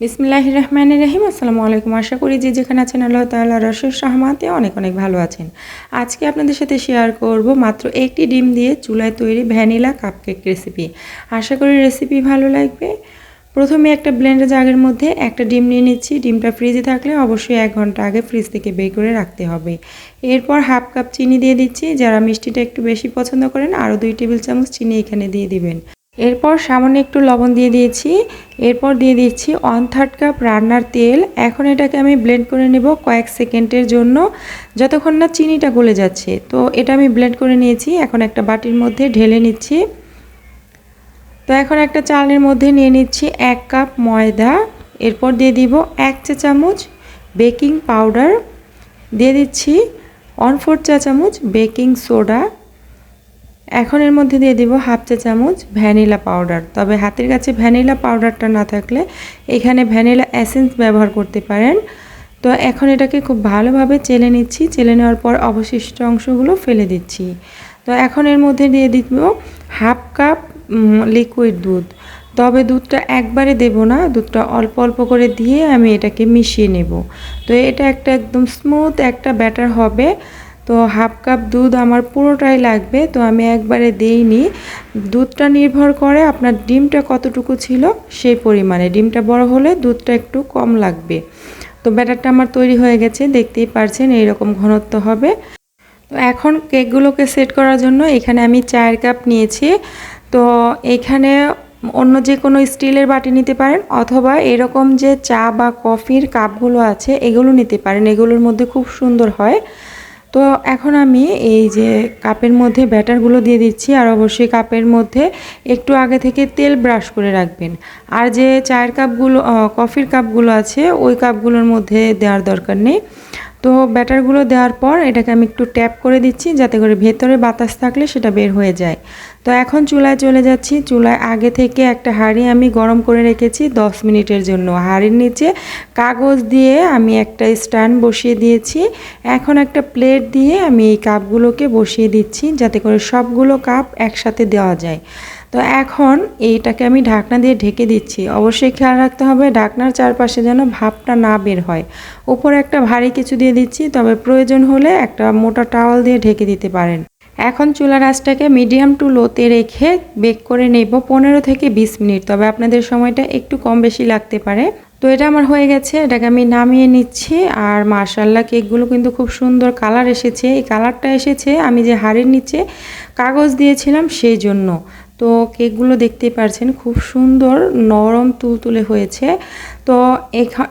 বিসমিল্লাহ রহমান রহিম। আসসালামু আলাইকুম। আশা করি যে যেখানে আছেন আল্লাহ তাল্লাহ রসুল সাহমাতে অনেক অনেক ভালো আছেন। আজকে আপনাদের সাথে শেয়ার করব মাত্র একটি ডিম দিয়ে চুলায় তৈরি ভ্যানিলা কাপকেক রেসিপি আশা করি রেসিপি ভালো লাগবে। প্রথমে একটা ব্লেন্ডার জাগের মধ্যে একটা ডিম নিয়ে নিচ্ছি। ডিমটা ফ্রিজে থাকলে অবশ্যই এক ঘণ্টা আগে ফ্রিজ থেকে বের করে রাখতে হবে। এরপর হাফ কাপ চিনি দিয়ে দিচ্ছি। যারা মিষ্টিটা একটু বেশি পছন্দ করেন আরও দুই টেবিল চামচ চিনি এখানে দিয়ে দিবেন। এরপর সামান্য একটু লবণ দিয়ে দিয়েছি। এরপর দিয়ে দিচ্ছি ওয়ান থার্ড কাপ রান্নার তেল। এখন এটাকে আমি ব্লেন্ড করে নেব কয়েক সেকেন্ডের জন্য। যতক্ষণ না চিনিটা গলে যাচ্ছে, তো এটা আমি ব্লেন্ড করে নিয়েছি। এখন একটা বাটির মধ্যে ঢেলে নিচ্ছি। তো এখন একটা চালের মধ্যে নিয়ে নিচ্ছি এক কাপ ময়দা। এরপর দিয়ে দিব এক চা চামচ বেকিং পাউডার দিয়ে দিচ্ছি ওয়ান ফোর চা চামচ বেকিং সোডা এখন এর মধ্যে দিয়ে দিব হাফ চা চামচ ভ্যানিলা পাউডার। তবে হাতের কাছে ভ্যানিলা পাউডারটা না থাকলে এখানে ভ্যানিলা অ্যাসেন্স ব্যবহার করতে পারেন। তো এখন এটাকে খুব ভালোভাবে চেলে নিচ্ছি। চেলে নেওয়ার পর অবশিষ্ট অংশগুলো ফেলে দিচ্ছি। তো এখন এর মধ্যে দিয়ে দিব হাফ কাপ লিকুইড দুধ। তবে দুধটা একবারে দেব না, দুধটা অল্প অল্প করে দিয়ে আমি এটাকে মিশিয়ে নেব। তো এটা একটা একদম স্মুথ একটা ব্যাটার হবে। তো হাফ কাপ দুধ আমার পুরোটাই লাগবে, তো আমি একবারে দিইনি। দুধটা নির্ভর করে আপনার ডিমটা কতটুকু ছিল সেই পরিমাণে। ডিমটা বড় হলে দুধটা একটু কম লাগবে। তো ব্যাটারটা আমার তৈরি হয়ে গেছে, দেখতেই পারছেন এইরকম ঘনত্ব হবে। তো এখন কেকগুলোকে সেট করার জন্য এখানে আমি চায়ের কাপ নিয়েছি। তো এখানে অন্য যে কোনো স্টিলের বাটি নিতে পারেন অথবা এরকম যে চা বা কফির কাপগুলো আছে, এগুলো নিতে পারেন। এগুলোর মধ্যে খুব সুন্দর হয়। তো এখন আমি এই যে কাপের মধ্যে ব্যাটারগুলো দিয়ে দিচ্ছি, আর অবশ্যই কাপের মধ্যে একটু আগে থেকে তেল ব্রাশ করে রাখবেন। আর যে চায়ের কাপগুলো কফির কাপগুলো আছে, ওই কাপগুলোর মধ্যে দেওয়ার দরকার নেই। তো ব্যাটারগুলো দেওয়ার পর এটাকে আমি একটু ট্যাপ করে দিচ্ছি যাতে করে ভেতরে বাতাস থাকলে সেটা বের হয়ে যায়। তো এখন চুলায় চলে যাচ্ছি। চুলায় আগে থেকে একটা হাঁড়ি আমি গরম করে রেখেছি 10 মিনিটের জন্য। হাঁড়ির নিচে কাগজ দিয়ে আমি একটা স্ট্যান্ড বসিয়ে দিয়েছি। এখন একটা প্লেট দিয়ে আমি এই কাপগুলোকে বসিয়ে দিচ্ছি যাতে করে সবগুলো কাপ একসাথে দেওয়া যায়। তো এখন এইটাকে আমি ঢাকনা দিয়ে ঢেকে দিচ্ছি। অবশ্যই খেয়াল রাখতে হবে, ঢাকনার চারপাশে যেন ভাপটা না বের হয়। উপরে একটা ভারী কিছু দিয়ে দিচ্ছি, তবে প্রয়োজন হলে একটা মোটা টাওয়াল দিয়ে ঢেকে দিতে পারেন। এখন চুলার আঁচটাকে মিডিয়াম টু লোতে রেখে বেক করে নেব পনেরো থেকে বিশ মিনিট, তবে আপনাদের সময়টা একটু কম বেশি লাগতে পারে। তো এটা আমার হয়ে গেছে, এটাকে আমি নামিয়ে নিচ্ছি, আর মার্শাল্লাহ কেকগুলো কিন্তু খুব সুন্দর কালার এসেছে। এই কালারটা এসেছে আমি যে হাড়ের নিচে কাগজ দিয়েছিলাম সেই জন্য। তো কেকগুলো দেখতেই পারছেন, খুব সুন্দর নরম তুলতুলে হয়েছে। তো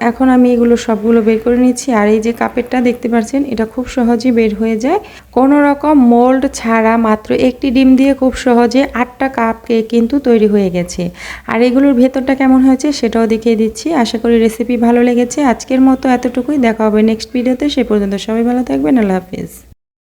এখন আমি এগুলো সবগুলো বের করে নিচ্ছি। আর এই যে কাপেরটা দেখতে পাচ্ছেন এটা খুব সহজেই বের হয়ে যায়। কোনো রকম মোল্ড ছাড়া মাত্র একটি ডিম দিয়ে খুব সহজে আটটা কাপ কেক কিন্তু তৈরি হয়ে গেছে। আর এগুলোর ভেতরটা কেমন হয়েছে সেটাও দেখিয়ে দিচ্ছি। আশা করি রেসিপি ভালো লেগেছে। আজকের মতো এতটুকুই। দেখা হবে নেক্সট ভিডিওতে সে পর্যন্ত সবাই ভালো থাকবেন। আল্লাহ হাফিজ।